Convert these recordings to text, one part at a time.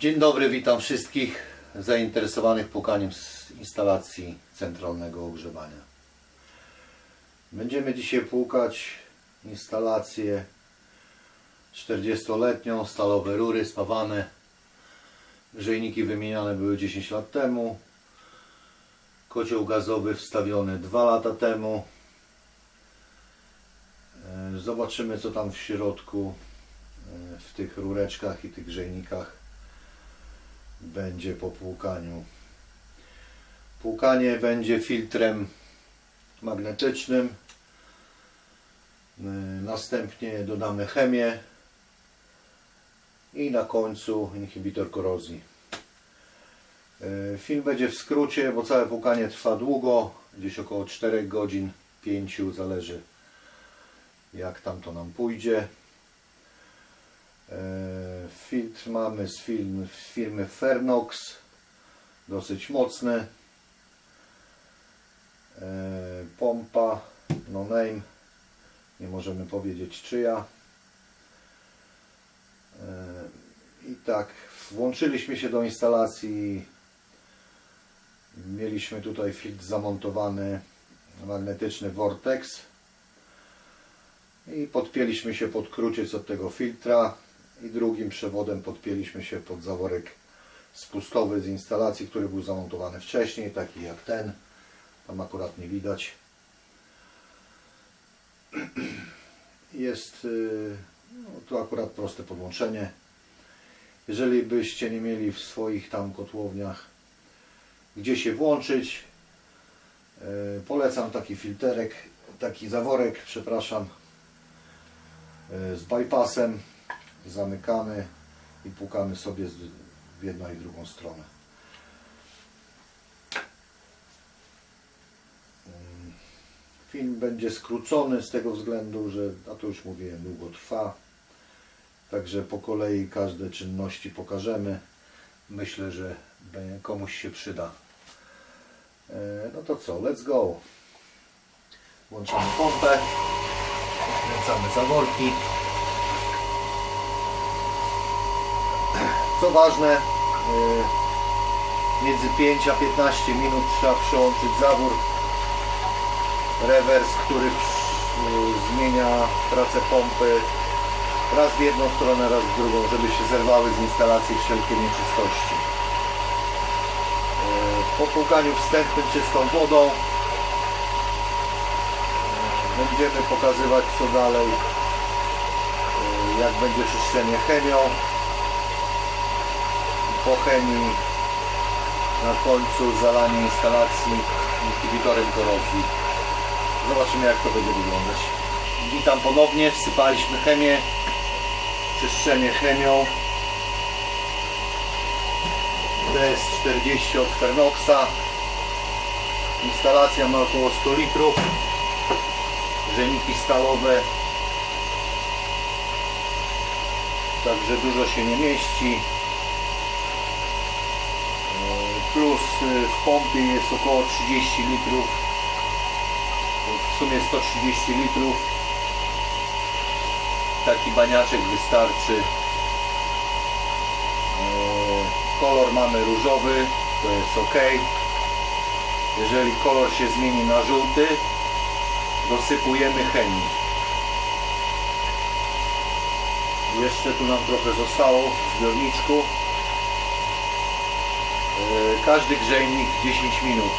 Dzień dobry, witam wszystkich zainteresowanych pukaniem z instalacji centralnego ogrzewania. Będziemy dzisiaj płukać instalację 40-letnią, stalowe rury spawane. Grzejniki wymieniane były 10 lat temu. Kocioł gazowy wstawiony 2 lata temu. E, Zobaczymy co tam w środku e, w tych rureczkach i tych grzejnikach będzie po płukaniu. Płukanie będzie filtrem magnetycznym. Yy, Następnie dodamy chemię i na końcu inhibitor korozji. Yy, Film będzie w skrócie, bo całe płukanie trwa długo, gdzieś około 4 godzin, 5 zależy jak tam to nam pójdzie. Filtr mamy z firmy, Fernox, dosyć mocny. E, Pompa, no name, nie możemy powiedzieć czyja. E, I tak, włączyliśmy się do instalacji. Mieliśmy tutaj filtr zamontowany magnetyczny Vortex i podpięliśmy się pod kruciec od tego filtra i drugim przewodem podpięliśmy się pod zaworek spustowy z instalacji, który był zamontowany wcześniej, taki jak ten. Tam akurat nie widać. Jest y, no, to akurat proste podłączenie. Jeżeli byście nie mieli w swoich tam kotłowniach gdzie się włączyć, y, polecam taki filterek, taki zaworek, przepraszam, y, z bypassem zamykamy i pukamy sobie w jedną i drugą stronę. Mm, Film będzie skrócony z tego względu, że, a to już mówiłem, długo trwa. Także po kolei każde czynności pokażemy. Myślę, że komuś się przyda. E, No to co, let's go. Włączamy pompę, wkręcamy zaworki. Co ważne, y, między 5 a 15 minut trzeba przełączyć zawór. Rewers, który y, zmienia pracę pompy raz w jedną stronę, raz w drugą, żeby się zerwały z instalacji wszelkie nieczystości. Y, Po płukaniu wstępnym czystą wodą będziemy pokazywać co dalej, jak będzie czyszczenie chemią po chemii na końcu zalanie instalacji inhibitorem korozji. Zobaczymy jak to będzie wyglądać. Witam ponownie, wsypaliśmy chemię, czyszczenie chemią. DS40 od Fernoxa. Instalacja ma około 100 litrów. Grzejniki stalowe. Także dużo się nie mieści plus y, w pompie jest około 30 litrów. W sumie 130 litrów. Taki baniaczek wystarczy. E, kolor mamy różowy to jest ok. Jeżeli kolor się zmieni na żółty dosypujemy chemii. Jeszcze tu nam trochę zostało w zbiorniczku każdy grzejnik 10 minut.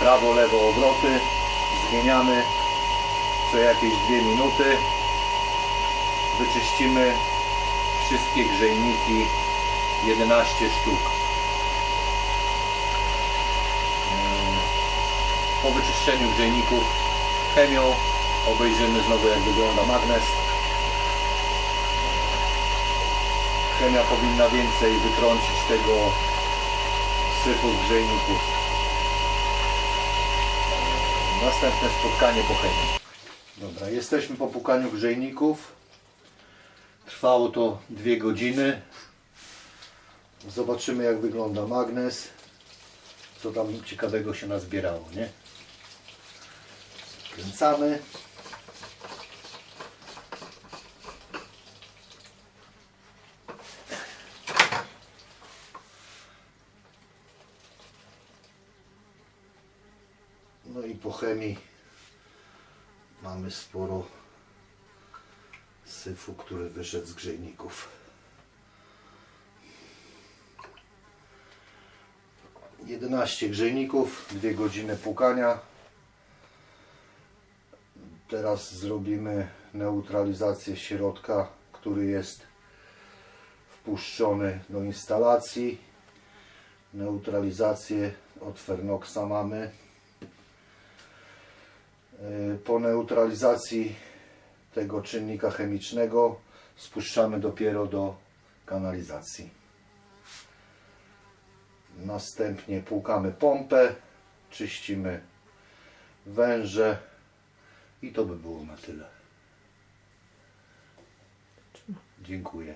Prawo, lewo obroty. Zmieniamy co jakieś 2 minuty. Wyczyścimy wszystkie grzejniki 11 sztuk. E, po wyczyszczeniu grzejników chemią obejrzymy znowu jak wygląda magnes chemia powinna więcej wytrącić tego syfu z grzejników. Następne spotkanie po chemii. Dobra, jesteśmy po pukaniu grzejników. Trwało to dwie godziny. Zobaczymy jak wygląda magnes. Co tam ciekawego się nazbierało, nie? Kręcamy. Po chemii mamy sporo syfu, który wyszedł z grzejników. 11 grzejników, 2 godziny płukania. Teraz zrobimy neutralizację środka, który jest wpuszczony do instalacji. Neutralizację od Fernoxa mamy. Yy, Po neutralizacji tego czynnika chemicznego spuszczamy dopiero do kanalizacji. Następnie płukamy pompę, czyścimy węże i to by było na tyle. Dziękuję.